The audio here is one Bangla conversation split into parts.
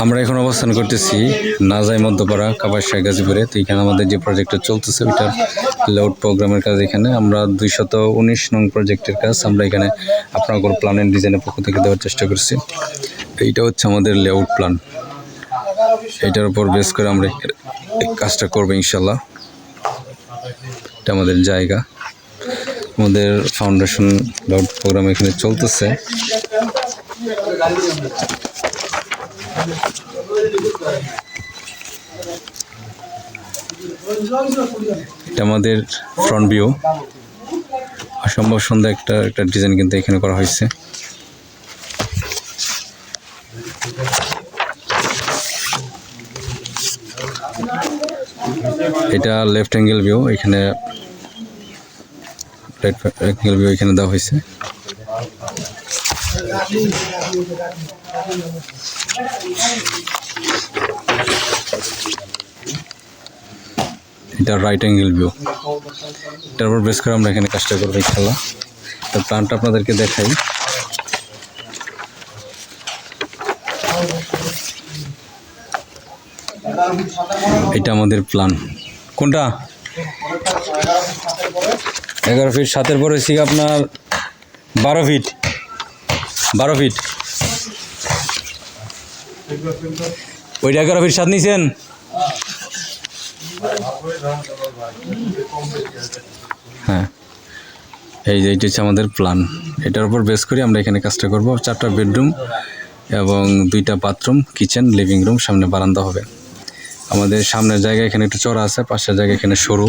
আমরা এখন অবস্থান করতেছি নাজাই মধ্যপাড়া, কাবাসা গাজীপুরে। তো এখানে আমাদের যে প্রজেক্টটা চলতেছে, ওইটার লেআউট প্রোগ্রামের কাজ এখানে। আমরা দুইশত উনিশ নং প্রজেক্টের কাজ আমরা এখানে আপনার প্ল্যান অ্যান্ড ডিজাইনের পক্ষ থেকে দেওয়ার চেষ্টা করছি। এইটা হচ্ছে আমাদের লেআউট প্ল্যান এটার উপর বেস করে আমরা কাজটা করব ইনশাল্লাহ এটা আমাদের জায়গা। আমাদের ফাউন্ডেশন লেআউট প্রোগ্রাম এখানে চলতেছে। এটা আমাদের ফ্রন্ট ভিউ অসম্ভব সুন্দর একটা একটা ডিজাইন কিন্তু এখানে করা হয়েছে। এটা লেফট অ্যাঙ্গেল ভিউ এখানে রাইট অ্যাঙ্গেল ভিউ এখানে দেওয়া হয়েছে। এটা রাইট অ্যাঙ্গেল ভিউ এটার উপর বেস করে আমরা এখানে কাজটা করব খেলা তো প্ল্যানটা আপনাদেরকে দেখাই। এটা আমাদের প্ল্যান কোনটা? এগারো ফিট সাতের পরে। হচ্ছে আপনার বারো ফিট বারো ফিট ওইটা এগারো ফিট সাত নিছেন? হ্যাঁ। এই যে এইটা হচ্ছে আমাদের প্ল্যান এটার উপর বেস করে আমরা এখানে কাজটা করব। চারটা বেডরুম এবং দুইটা বাথরুম কিচেন লিভিং রুম সামনে বারান্দা হবে। আমাদের সামনের জায়গা এখানে একটু চড়া আছে, পাশের জায়গা এখানে সরু।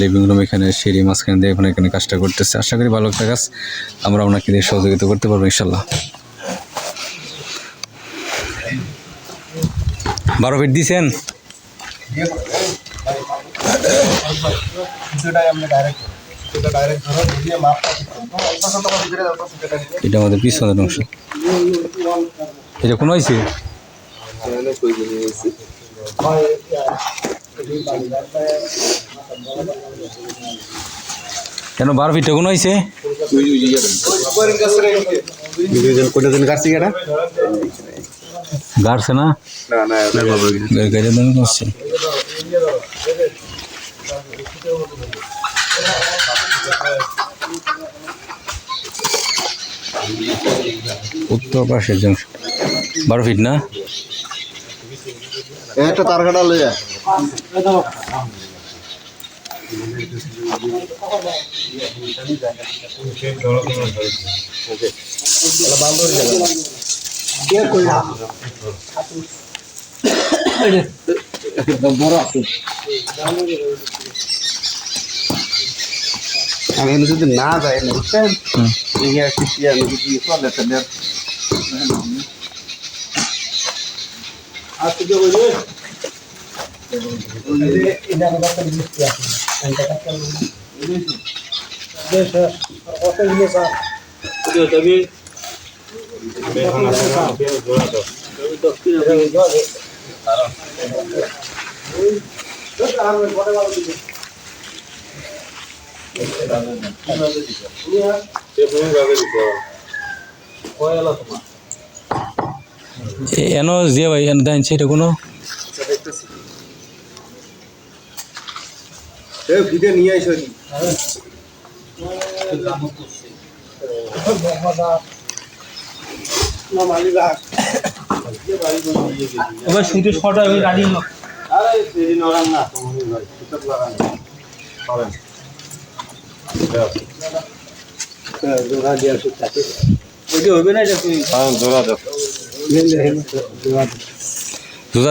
লিভিং রুম এখানে, সিঁড়ি মাঝখানে দিয়ে এখন এখানে কাজটা করতেছে। আশা করি ভালো একটা কাজ। আমরা ওনাকে দিয়ে সহযোগিতা করতে পারব, ইনশাল্লাহ। বারো ফিট দিছেন? এটা আমাদের এটা কোনো হয়েছে কেন বারো ফিটটা কোনো হয়েছে গাড়ছে না? উত্তর পাশের জংশন বারো ফিট না? একটা তার কাটা লইয়া। আমি এনে যদি না যাই না বুঝছেন ইয়ে কিছু আমি যদি চলে তাহলে এনো যে ভাই দেন সেটা কোনো? ভিডিও নিয়ে আইসো এবার শুটে শর্ট হবে রানিং আরে সেই নরান না তোমার ভাই সুতক লাগান। করেন জোড়া দিয়ে আসুক তাকে ওইটা হবে না এটা তুই হ্যাঁ জোড়া দাও।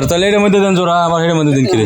তাহলে এটার মধ্যে দেন জোড়া আমার এটার মধ্যে দিন কিরে?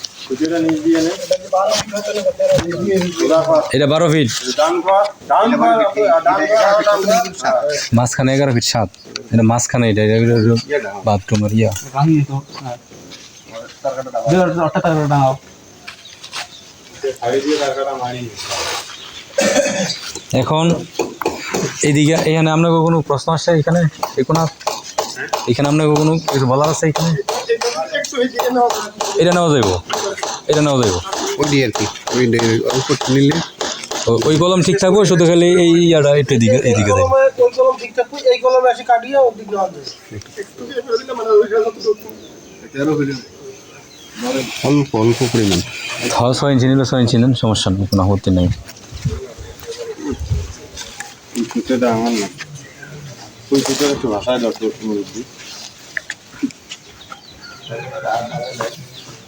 কর ডান কর মাঝখানে এগারো ফিট সাত। এটা মাঝখানে এটা বাথরুম আর ইয়া। এখন এইদিকে এখানে আপনার কোনো প্রশ্ন আসছে এখানে? এখানে আপনার কোনো কিছু বলার আছে এখানে? এটা নেওয়া যাইব। এটা নেওয়া যাইব। ওই আর কি ওই অল্প নিলে। ওই কলম ঠিক থাকব শুধু খালি এই ইয়াটা একটু এদিকে এইদিকে দেবো ওই কলম ঠিক থাকবে এই কলমে এসে কাটিয়ে ওর দিকে হবে অল্প অল্প পরিমাণ হ্যাঁ ছয় ইঞ্চি নিলে ছয় ইঞ্চি নেন সমস্যা নেই কোনো আপত্তি নেই। আমার না। ওই ভাষায় Hare